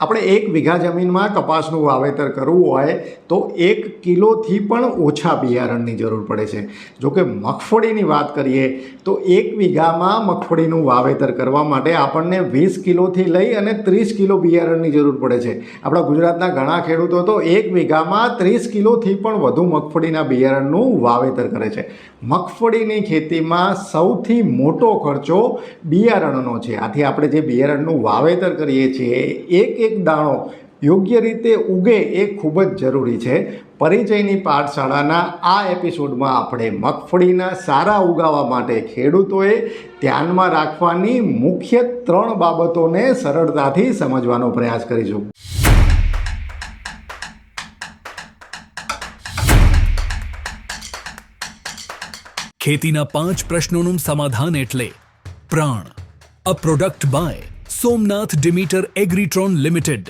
આપણે એક વીઘા જમીનમાં કપાસનું વાવેતર કરવું હોય તો એક કિલોથી પણ ઓછા બિયારણની જરૂર પડે છે. જો કે મગફળીની વાત કરીએ તો એક વીઘામાં મગફળીનું વાવેતર કરવા માટે આપણને વીસ કિલોથી લઈ અને ત્રીસ કિલો બિયારણની જરૂર પડે છે. આપણા ગુજરાતના ઘણા ખેડૂતો તો એક વીઘામાં ત્રીસ કિલોથી પણ વધુ મગફળીના બિયારણનું વાવેતર કરે છે. મગફળીની ખેતીમાં સૌથી મોટો ખર્ચો બિયારણનો છે. આથી આપણે જે બિયારણનું વાવેતર કરીએ છીએ, એક એક દાણો યોગ્ય રીતે ઉગે એ ખૂબ જ જરૂરી છે. પરિચયની પાઠશાળાના આ એપિસોડમાં આપણે મગફળીના સારા ઉગાવા માટે ખેડૂતોએ ધ્યાનમાં રાખવાની મુખ્ય ત્રણ બાબતોને સરળતાથી સમજવાનો પ્રયાસ કરીશું. ખેતીના પાંચ પ્રશ્નોનું સમાધાન એટલે Pran a product by Somnath Demeter Agritron limited.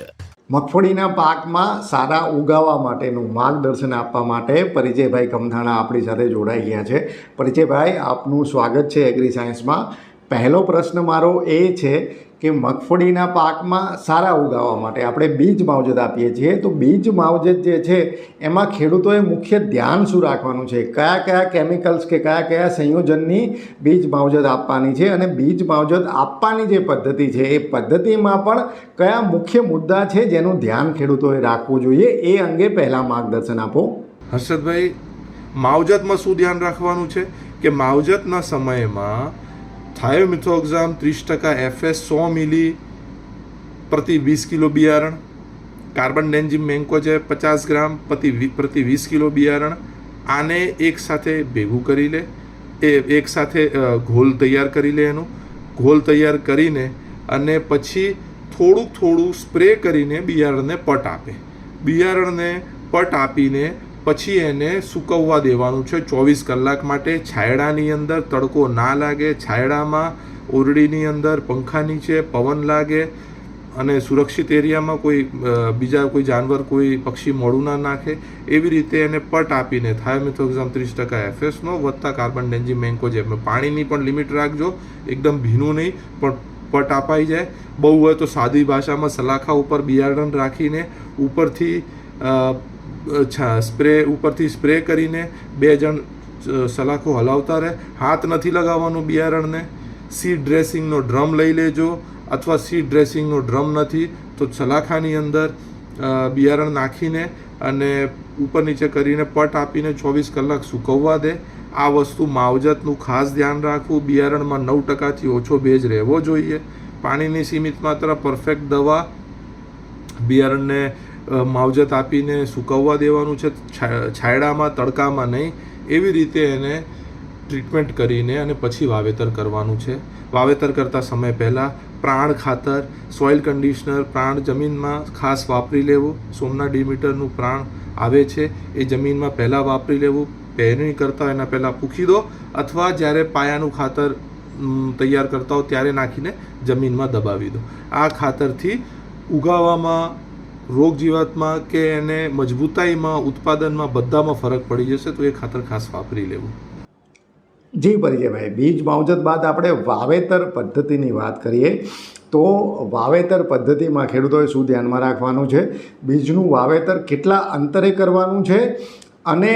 મગફળીના પાકમાં સારા ઉગાવા માટેનું માર્ગદર્શન આપવા માટે પરિચયભાઈ કમથાણા આપણી સાથે જોડાઈ ગયા છે. પરિચયભાઈ, આપનું સ્વાગત છે એગ્રી સાયન્સમાં પહેલો પ્રશ્ન મારો એ છે કે મગફળીના પાકમાં સારા ઉગાવવા માટે આપણે બીજ માવજત આપીએ છીએ. તો બીજ માવજત જે છે, એમાં ખેડૂતોએ મુખ્ય ધ્યાન શું રાખવાનું છે? કયા કયા કેમિકલ્સ કે કયા કયા સંયોજનની બીજ માવજત આપવાની છે અને બીજ માવજત આપવાની જે પદ્ધતિ છે, એ પદ્ધતિમાં પણ કયા મુખ્ય મુદ્દા છે જેનું ધ્યાન ખેડૂતોએ રાખવું જોઈએ, એ અંગે પહેલાં માર્ગદર્શન આપો. હર્ષદભાઈ, માવજતમાં શું ધ્યાન રાખવાનું છે? કે માવજતના સમયમાં થાયોમિથોક્ઝામ ત્રીસ ટકા એફએસ સો મિલી પ્રતિ વીસ કિલો બિયારણ. કાર્બન ડેન્ઝિમ મેન્કોજે પચાસ ગ્રામ પ્રતિ પ્રતિ વીસ કિલો બિયારણ. આને એક સાથે ભેગું કરી લે. એ એક સાથે ઘોલ તૈયાર કરી લે એનું. ઘોલ તૈયાર કરીને અને પછી થોડુંક થોડું સ્પ્રે કરીને બિયારણને પટ આપે. બિયારણને પટ આપીને પછી એને સૂકવવા દેવાનું છે. ચોવીસ કલાક માટે છાયડાની અંદર તડકો ના લાગે, છાયડામાં ઓરડીની અંદર પંખા નીચે પવન લાગે અને સુરક્ષિત એરિયામાં કોઈ બીજા કોઈ જાનવર, કોઈ પક્ષી મોડું ના નાખે, એવી રીતે એને પટ આપીને થાયોમિથોક્ઝામ ત્રીસ ટકા એફએસનો વધતા કાર્બન ડેન્ઝિમ મેન્કોજેબ પાણીની પણ લિમિટ રાખજો. એકદમ ભીનું નહીં, પણ પટ અપાઈ જાય. બહુ હોય તો સાદી ભાષામાં સલાખા ઉપર બિયારણ રાખીને ઉપરથી સ્પ્રે, ઉપરથી સ્પ્રે કરીને બે જણ સલાખો હલાવતા રહે. હાથ નથી લગાવવાનું બિયારણને. સીડ ડ્રેસિંગનો ડ્રમ લઈ લેજો અથવા સીડ ડ્રેસિંગનો ડ્રમ નથી તો સલાખાની અંદર બિયારણ નાખીને અને ઉપર નીચે કરીને પટ આપીને ચોવીસ કલાક સૂકવવા દે. આ વસ્તુ માવજતનું ખાસ ધ્યાન રાખવું. બિયારણમાં નવ ટકાથી ઓછો ભેજ રહેવો જોઈએ. પાણીની સીમિત માત્રા, પરફેક્ટ દવા, બિયારણને માવજત આપીને સૂકવવા દેવાનું છે છાયડામાં, તડકામાં નહીં. એવી રીતે એને ટ્રીટમેન્ટ કરીને અને પછી વાવેતર કરવાનું છે. વાવેતર કરતા સમય પહેલાં પ્રાણ ખાતર, સોઇલ કન્ડિશનર પ્રાણ જમીનમાં ખાસ વાપરી લેવું. સોમના ડીમીટરનું પ્રાણ આવે છે, એ જમીનમાં પહેલાં વાપરી લેવું. પહેરણી કરતા એના પહેલાં પૂખી દો અથવા જ્યારે પાયાનું ખાતર તૈયાર કરતા હો ત્યારે નાખીને જમીનમાં દબાવી દો. આ ખાતરથી ઉગાવામાં રોગ જીવાતમાં કે એને મજબૂતાઈમાં, ઉત્પાદનમાં બધામાં ફરક પડી જશે તો એ ખાતર ખાસ વાપરી લેવું. જી પરિચયભાઈ બીજ માવજત બાદ આપણે વાવેતર પદ્ધતિની વાત કરીએ તો વાવેતર પદ્ધતિમાં ખેડૂતોએ શું ધ્યાનમાં રાખવાનું છે? બીજનું વાવેતર કેટલા અંતરે કરવાનું છે અને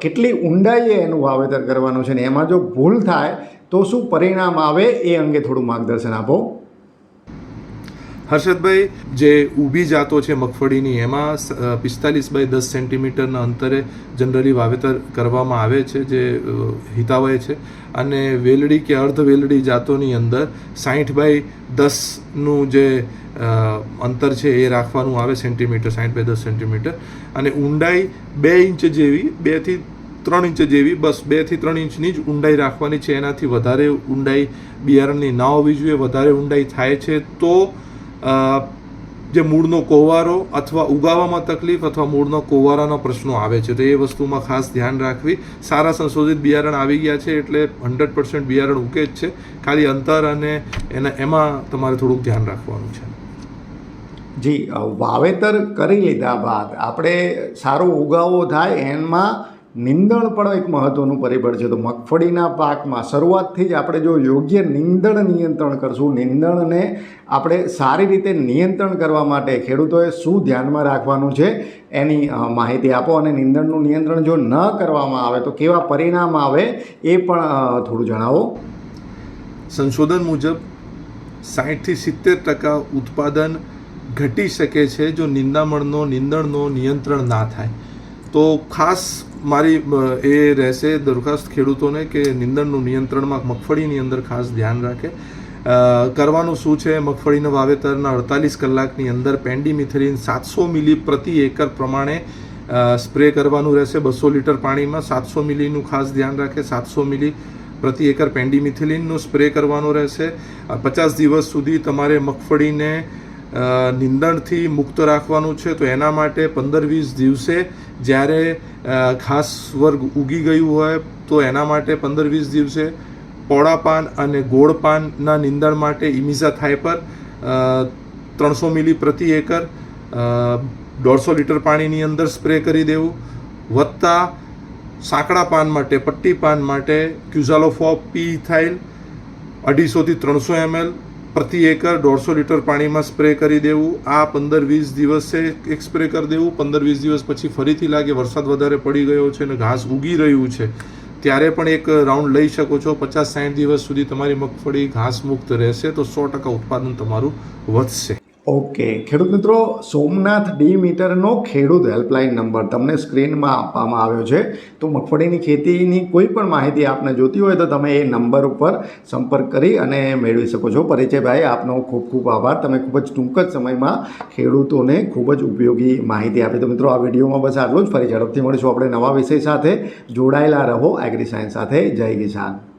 કેટલી ઊંડાઈએ એનું વાવેતર કરવાનું છે ને એમાં જો ભૂલ થાય તો શું પરિણામ આવે એ અંગે થોડું માર્ગદર્શન આપો. હર્ષદભાઈ, જે ઊભી જાતો છે મગફળીની, એમાં પિસ્તાલીસ બાય દસ સેન્ટીમીટરના અંતરે જનરલી વાવેતર કરવામાં આવે છે, જે હિતાવય છે. અને વેલડી કે અર્ધ વેલડી જાતોની અંદર સાઠ બાય દસનું જે અંતર છે એ રાખવાનું આવે સેન્ટીમીટર સાઠ બાય દસ સેન્ટીમીટર. અને ઊંડાઈ બે ઇંચ જેવી બેથી ત્રણ ઇંચ જેવી, બસ બેથી ત્રણ ઇંચની જ ઊંડાઈ રાખવાની છે. એનાથી વધારે ઊંડાઈ બિયારણની ના હોવી જોઈએ, વધારે ઊંડાઈ થાય છે તો જે મૂળનો કોવારો અથવા ઉગાવામાં તકલીફ અથવા મૂળનો કોવારાનો પ્રશ્નો આવે છે, તો એ વસ્તુમાં ખાસ ધ્યાન રાખવી. સારા સંશોધિત બિયારણ આવી ગયા છે એટલે હંડ્રેડ પર્સન્ટ બિયારણ ઉકે જ છે. ખાલી અંતર અને એના, એમાં તમારે થોડુંક ધ્યાન રાખવાનું છે. જી વાવેતર કરી લીધા બાદ આપણે સારો ઉગાવો થાય એમાં નિંદણ પણ એક મહત્ત્વનું પરિબળ છે. તો મગફળીના પાકમાં શરૂઆતથી જ આપણે જો યોગ્ય નિંદણ નિયંત્રણ કરશું, નિંદણને આપણે સારી રીતે નિયંત્રણ કરવા માટે ખેડૂતોએ શું ધ્યાનમાં રાખવાનું છે એની માહિતી આપો અને નિંદણનું નિયંત્રણ જો ન કરવામાં આવે તો કેવા પરિણામ આવે એ પણ થોડું જણાવો. સંશોધન મુજબ સાહીઠથી સિત્તેર ટકા ઉત્પાદન ઘટી શકે છે જો નિંદામણનો, નિંદણનો નિયંત્રણ ના થાય. તો ખાસ મારી એ રહેશે દરખાસ્ત ખેડૂતોને કે નિંદણનું નિયંત્રણમાં મગફળીની અંદર ખાસ ધ્યાન રાખે. કરવાનું શું છે? મગફળીના વાવેતરના અડતાલીસ કલાકની અંદર પેન્ડીમિથેલિન સાતસો મિલી પ્રતિ એકર પ્રમાણે સ્પ્રે કરવાનું રહેશે. બસો લીટર પાણીમાં સાતસો મિલીનું ખાસ ધ્યાન રાખે. સાતસો મિલી પ્રતિ એકર પેન્ડીમિથિલિનનો સ્પ્રે કરવાનો રહેશે. પચાસ દિવસ સુધી તમારે મગફળીને નિંદણથી મુક્ત રાખવાનું છે. તો એના માટે પંદર વીસ દિવસે જ્યારે ખાસ વર્ગ ઉગી ગયું હોય તો એના માટે પંદર વીસ દિવસે પોળા પાન અને ગોળ પાનના નિંદણ માટે ઇમિઝા થાઇપર ત્રણસો મિલી પ્રતિ એકર દોઢસો લીટર પાણીની અંદર સ્પ્રે કરી દેવું. વત્તા સાંકડા પાન માટે, પટ્ટી પાન માટે ક્યુઝાલોફોપ પી થાઇલ અઢીસોથી ત્રણસો એમએલ પ્રતિ એકર દોઢસો લીટર પાણીમાં સ્પ્રે કરી દેવું. આ પંદર વીસ દિવસે એક સ્પ્રે કરી દેવું. પંદર વીસ દિવસ પછી ફરીથી લાગે વરસાદ વધારે પડી ગયો છે અને ઘાસ ઉગી રહ્યું છે. ત્યારે પણ એક રાઉન્ડ લઈ શકો છો. પચાસ સાઠ દિવસ સુધી તમારી મગફળી ઘાસ મુક્ત રહેશે તો સો ટકા ઉત્પાદન તમારું વધશે. ઓકે. ખેડૂત મિત્રો, સોમનાથ ડી મીટરનો ખેડૂત હેલ્પલાઇન નંબર તમને સ્ક્રીનમાં આપવામાં આવ્યો છે. તો મગફળીની ખેતીની કોઈ પણ માહિતી આપને જોતી હોય તો તમે એ નંબર ઉપર સંપર્ક કરી અને મેળવી શકો છો. પરિચયભાઈ, આપનો ખૂબ ખૂબ આભાર. તમે ખૂબ જ ટૂંક જ સમયમાં ખેડૂતોને ખૂબ જ ઉપયોગી માહિતી આપી. તો મિત્રો, આ વિડીયોમાં બસ આટલું જ. ફરી ઝડપથી મળીશું. આપણે નવા વિષય સાથે જોડાયેલા રહો. એગ્રી સાયન્સ સાથે. જય કિસાન.